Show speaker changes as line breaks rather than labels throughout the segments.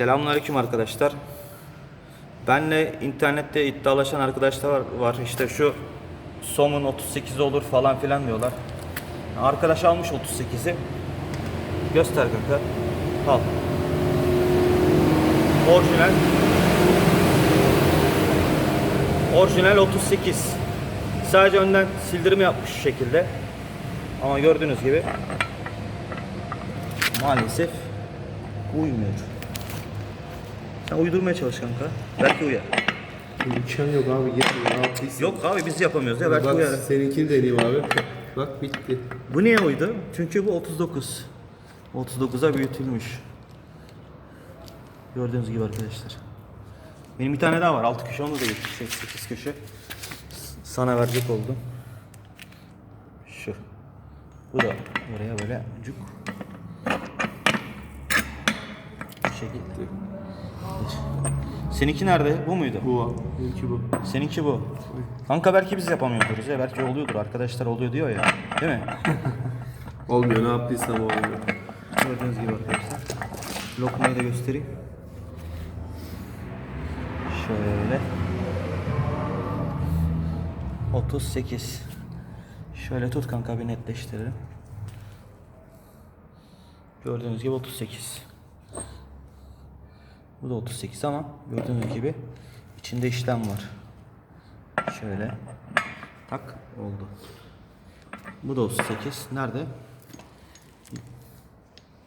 Selamünaleyküm arkadaşlar. Benle internette iddialaşan arkadaşlar var. İşte şu Som'un 38 olur falan filan diyorlar. Arkadaş almış 38'i. Göster kanka. Al. Orijinal. Orijinal 38. Sadece önden sildirme yapmış şu şekilde. Ama gördüğünüz gibi maalesef uymuyor. Sen uydurmaya çalış kanka. Belki uyar.
İmkan yok abi yetmiyor.
Yok abi biz yapamıyoruz ya belki
Bak
uyar.
seninkini deneyeyim abi. Bak bitti.
Bu niye uydu? Çünkü bu 39. 39'a büyütülmüş. Gördüğünüz gibi arkadaşlar. Benim bir tane daha var. 6 köşe onu da getireceğiz. 8 köşe. Sana verecek oldum. Şu. Bu da oraya böyle cuk. Bu şekilde. Seninki nerede? Bu muydu?
Bu var. Benimki bu.
Seninki bu. Kanka belki biz yapamıyoruz ya. Belki oluyordur. Arkadaşlar oluyor diyor ya. Değil mi?
Olmuyor ne yaptıysam olmuyor.
Gördüğünüz gibi arkadaşlar. Lokmayı da göstereyim. Şöyle. 38. Şöyle tut kanka bir netleştirelim. Gördüğünüz gibi 38. Bu da 38 ama gördüğünüz gibi içinde işlem var. Şöyle. Tak oldu. Bu da 38. Nerede?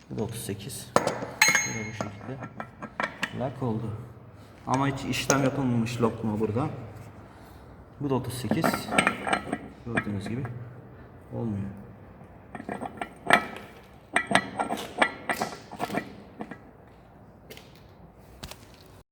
Bu da 38. Böyle bu şekilde. Lak oldu. Ama hiç işlem yapılmamış lokma burada. Bu da 38. Gördüğünüz gibi olmuyor.